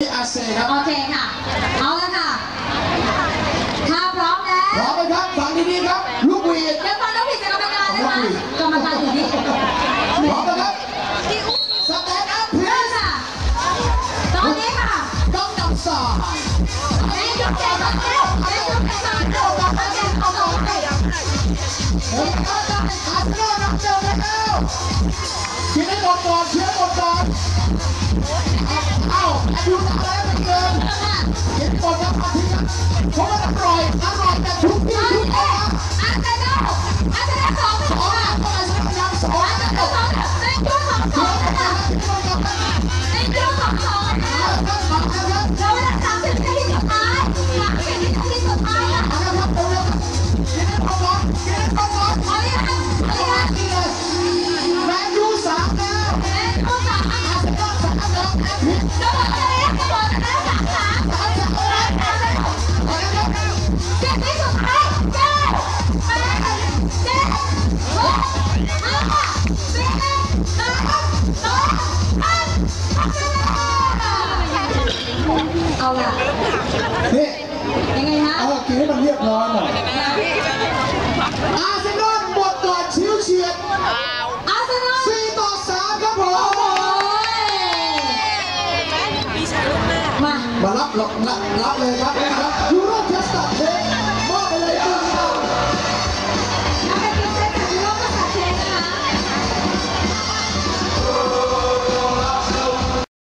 อาเซครับ โอเคค่ะ เอาละค่ะ ถ้าพร้อมแล้ว พร้อมไหมครับฟังดีๆครับ ลูกหวีดเดี๋ยวฟังน้องผิดจากกรรมการนะคะกรรมการอยู่นี่พร้อมนะครับสแตนด์อัพเพลเริ่มสค่ะ ตอนนี้ค่ะกำนำสาแม่ยกแขนมาแล้วแม่ยกแขนมาแล้วเอาแขนเอาลงไปเฮ้ยอาจารย์อาร์เซนอลนำเดิมแล้วเชียร์ให้หมดก่อนเชียร์ให้หมดก่อน เพราะมันอร่อย อร่อยแต่ทุกที่ทุกทางอาร์เซนอลอาร์เซนอลสองสองอะต้องอาศัยพยายามสองอาร์เซนะนอลสองในช่วงของสองนะคะในช่วงของสองนะคะเราเวลาสามสิบนาทีสุดท้ายสามสิบนาทีสุดท้ายอะเอาลยค่ะเอาเลยค่ะเอาลยค่ะแม่ผู้สามอะจะบอกอะไรนะ เอาล่ะนี่ยังไงฮะเอากินให้มันเรียบร้อยหน่อยอาร์เซนอลหมดก่อนชิวเฉียดอาร์เซนอล4ต่อ3ครับผมโอ้ยมามารับรับรับรับเลยครับรับยู